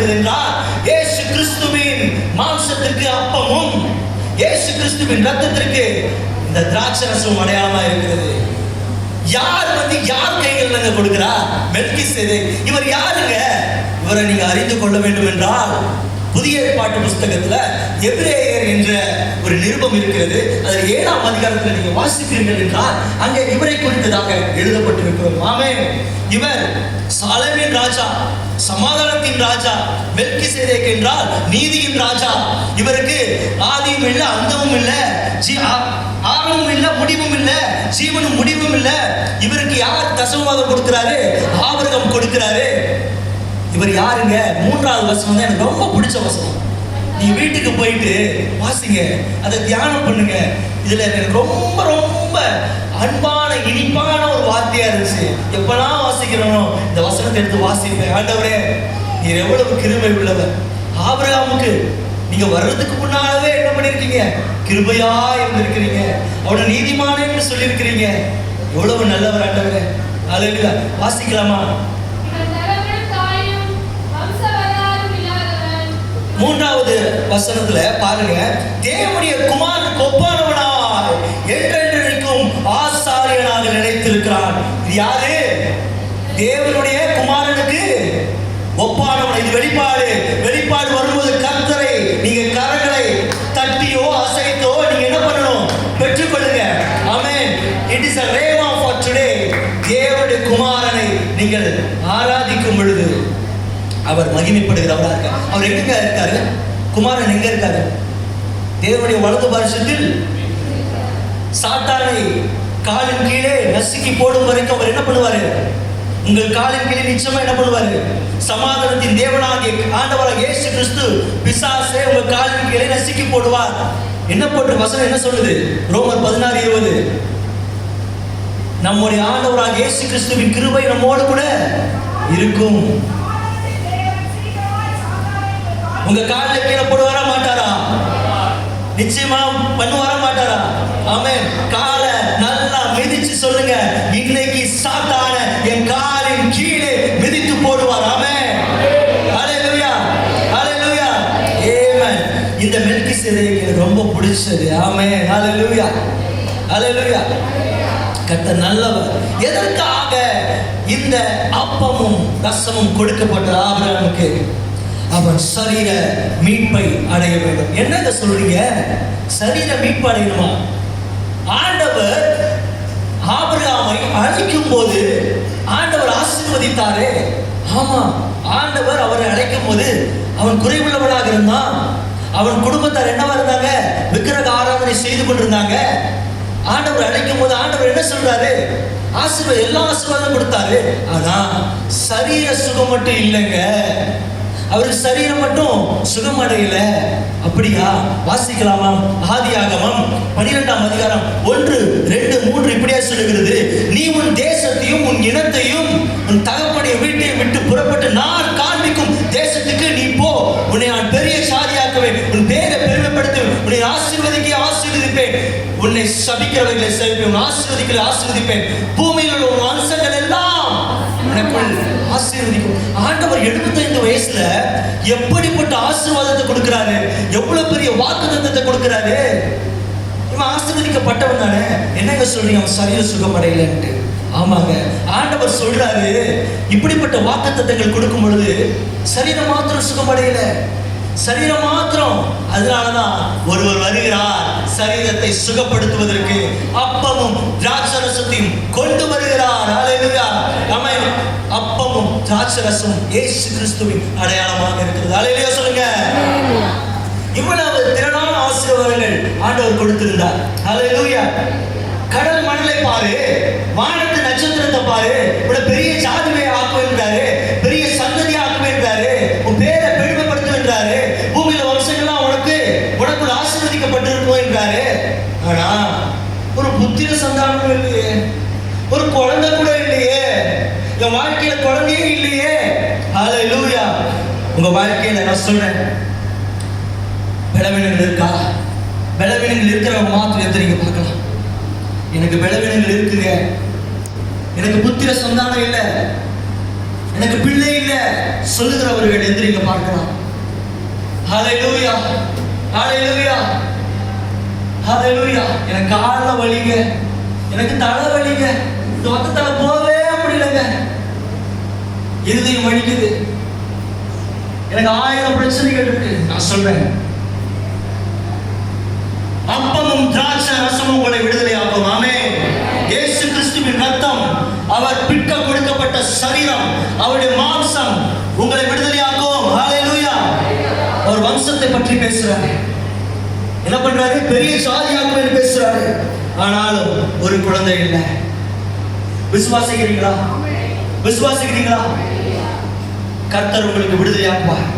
இருக்கிறது என்றால் இயேசு கிறிஸ்துவின் மாம்சத்திற்கு அப்பமும் இயேசு கிறிஸ்துவின் ரத்தத்திற்கு இந்த திராட்சை ரசம் அடையாளமா இருக்கிறது. யார் வந்து யார் கைகள் கொடுக்கிறா மெல்கி இவர் யாருங்க? இவரை நீங்க அறிந்து கொள்ள வேண்டும் என்றால் புதிய ஏற்பாட்டு புஸ்தகத்துல எபிரேயர் என்ற ஒரு நிருபம் இருக்கிறது. அதில் ஏழாம் அதிகாரத்தில் நீங்க வாசிக்கிறீர்கள் என்றால் அங்கே இவரை குறித்ததாக எழுதப்பட்டிருக்கிறோம். ஆமே இவர் சாலமின் ராஜா சமாதானத்தின் ராஜா மெல்கி என்றால் நீதியின் ராஜா. இவருக்கு ஆதியும் இல்லை அந்தமும் இல்லை ஜீ- ஆ- ஆரம்பமும் இல்லை முடிவும் இல்லை ஜீவனும் முடிவும் இல்லை. இவருக்கு யார் தசமமாக கொடுக்கிறாரு கொடுக்கிறாரு? இவர் யாருங்க? மூன்றாவது வசனம் தான் எனக்கு ரொம்ப பிடிச்ச வசனம். நீ வீட்டுக்கு போயிட்டு வாசிங்க அதை தியானம் பண்ணுங்க. இதுல எனக்கு ரொம்ப ரொம்ப அன்பான இனிப்பான ஒரு வார்த்தையா இருந்துச்சு. எப்பெல்லாம் வாசிக்கிறனோ இந்த வசனத்தை எடுத்து வாசிப்பேன். ஆண்டவரே நீர் எவ்வளவு கிருமை உள்ளவர். ஆபிரகாமுக்கு நீங்க வர்றதுக்கு முன்னாலவே என்ன பண்ணிருக்கீங்க? கிருபையா இருந்திருக்கிறீங்க. அவனை நீதிமானேன்னு சொல்லியிருக்கிறீங்க. எவ்வளவு நல்லவர் ஆண்டவரே. அல்லா வாசிக்கலாமா? மூன்றாவது வசனத்துல பாருங்க தேவனுடைய குமாரனுக்கு ஒப்பானவனாய் என்றென்றைக்கும் ஆசாரியனாக நினைத்திருக்கிறான் இது யாரு? தேவனுடைய குமாரனுக்கு ஒப்பானவன். இது வெளிப்பாடு. வெளிப்பாடு வரும்போது கர்த்தரை நீங்க கரங்களை தட்டியோ அசைத்தோ நீங்க என்ன பண்ணணும்? பெற்றுக்கொள்ளுங்க. ஆமென் இட் இஸ் அ ரேவா for டுடே தேவனுடைய குமாரனை நீங்கள் அவர் மகிமைப்படுகிறவராக இருக்கார். அவர் எங்க இருக்காரு? குமாரன் எங்க இருக்காரு? தேவனுடைய வலது வருஷத்தில் சாத்தானை காலின் கீழே நசுக்கி போடும் வரைக்கும் அவர் என்ன பண்ணுவாரு? உங்கள் காலின் கீழே நிச்சயமா என்ன பண்ணுவாரு? சமாதானத்தின் தேவனாகிய ஆண்டவராக இயேசு கிறிஸ்து பிசாசே உங்க காலின் கீழே நசுக்கி போடுவார். என்ன போட்டு வசனம் என்ன சொல்லுது? ரோமர் பதினாறு இருபது. நம்முடைய ஆண்டவராக இயேசு கிறிஸ்துவின் கிருபை நம்மோடு கூட இருக்கும். உங்க காலில் கீழே போடுவாரா மாட்டாரா? நிச்சயமா பண்ணுவாரா மாட்டாரா? ஆமே காலை நல்லா மிதிச்சு சொல்லுங்க. இன்னைக்கு சாத்தான என் காலின் கீழே மிதித்து போடுவார். ஆமே ஹalleluya. ஹalleluya. ஆமென் இந்த மெல்கி எனக்கு ரொம்ப பிடிச்சது. ஆமென். ஹalleluya. ஹalleluya. கத்த நல்லவர். எதற்காக இந்த அப்பமும் ரசமும் கொடுக்கப்பட்ட ஆபிரகாமுக்கு அவன் சரீர மீட்பை அடைய வேண்டும். என்னங்க சொல்றீங்க? சரீர மீட்பு அடையணுமா? ஆண்டவர் ஆபிரகாமை அழைக்கும் போது ஆண்டவர் ஆசீர்வதித்தாரே. ஆமா ஆண்டவர் அவரை அழைக்கும் போது அவன் குறைவுள்ளவனாக இருந்தான். அவன் குடும்பத்தார் என்னவா இருந்தாங்க? விக்கிரக ஆராதனை செய்து கொண்டிருந்தாங்க. ஆண்டவர் அழைக்கும் போது ஆண்டவர் என்ன சொல்றாரு? ஆசீர்வாதம் எல்லா ஆசீர்வாதம் கொடுத்தாரு. ஆனா சரீர சுகம் மட்டும் இல்லைங்க. அவருக்கு சரீரம் மட்டும் சுகம் அடையல அப்படியா? வாசிக்கலாமா? ஆதியாகமம் பனிரெண்டாம் அதிகாரம் ஒன்று ரெண்டு மூன்று இப்படியா சொல்லுகிறது. நீ உன் தேசத்தையும் உன் இனத்தையும் உன் தகப்படைய வீட்டையும் விட்டு புறப்பட்டு நான் காண்பிக்கும் தேசத்துக்கு நீ போ. உன்னை நான் பெரிய சாதியாக்குவேன். உன் பேரை பெருமைப்படுத்துவேன். உன்னை ஆசீர்வதிக்க ஆசீர்வதிப்பேன். உன்னை சபிக்கிறவர்களை சபிப்பேன் உன் ஆசீர்வதிக்கிற ஆசீர்வதிப்பேன். பூமியில் உள்ள உன் வம்சங்கள் எல்லாம் உனக்குள் ஆசீர்வதிக்கும். ஆண்டவர் 75 வயசுல எப்படிப்பட்ட ஆசீர்வாதத்தை கொடுக்கிறாரு? எவ்வளவு பெரிய வாக்குத்தத்தத்தை கொடுக்கிறாரு? இவன் ஆசீர்வதிக்கப்பட்டவன் தானே? என்னங்க சொல்றீங்க? அவன் சரீர சுகமடையலன்ட்டு ஆமாங்க. ஆண்டவர் சொல்றாரு இப்படிப்பட்ட வாக்கு தத்தங்கள் கொடுக்கும் பொழுது சரீரம் மாத்திரம் சுகமடையல சரீரம் மாத்திரம். அதனாலதான் ஒருவர் வருகிறார். சரீரத்தை சுகப்படுத்துவதற்கு அப்பமும் திராட்சரசத்தையும் கொண்டு வர திராட்சரசமும் இயேசு கிறிஸ்துவின் அடையாளமாக இருக்கிறது. ஹalleluya சொல்லுங்க. இவ்வளவு திரளான ஆசீர்வாதங்கள் ஆண்டவர் கொடுத்திருந்தார். ஹalleluya. கடல் மணலை பாரு வானத்து நட்சத்திரத்தை பாரு இவ்வளவு பெரிய ஜாதியை ஆக்குவேன்றாரு பெரிய சந்ததி ஆக்குவேன்றாரு உன் பேரை பெருமைப்படுத்துவேன்றாரு பூமியில வம்சங்கள்லாம் உனக்கு உனக்குள்ள ஆசீர்வதிக்கப்பட்டிருக்கும் என்றாரு. ஆனா ஒரு புத்திர சந்தானம் இல்லையே. ஒரு குழந்தை இந்த வாழ்க்கையில குழந்தையே இல்லையே. ஹalleluya உங்க வாழ்க்கையில நான் சொல்றேன். பலவீனங்கள் இருக்கா? பலவீனங்கள் இருக்கிறவங்க மாத்திரம் எத்தனைங்க பார்க்கலாம்? எனக்கு பலவீனங்கள் இருக்குங்க. எனக்கு புத்திர சந்தானம் இல்லை. எனக்கு பிள்ளை இல்லை. சொல்லுகிறவர்கள் எந்திரிங்க பார்க்கலாம்? ஹalleluya ஹalleluya ஹalleluya எனக்கு கால வலிங்க. எனக்கு தலை வலிங்க. இந்த போக இருதயம் வலிக்குது. எனக்கு ஆயிரம் பிரச்சனைகள் இருக்கு. நான் சொல்றேன். அப்பமும் திராட்சை ரசமும் உங்களை விடுதலையாக்கும் ஆமே இயேசு கிறிஸ்துவின் ரத்தம் அவர் பிற்க கொடுக்கப்பட்ட சரீரம் அவருடைய மாம்சம் உங்களை விடுதலையாக்கும் ஹalleluya அவர் வம்சத்தை பற்றி பேசுறாரு. என்ன பண்றாரு? பெரிய சாதியாக்குவேன் பேசுறாரு. ஆனாலும் ஒரு குழந்தை இல்லை. விசுவாசிக்கிறீங்களா விசுவாசிக்கிறீங்களா கர்த்தர் உங்களுக்கு விடுதலையாக்குவார்.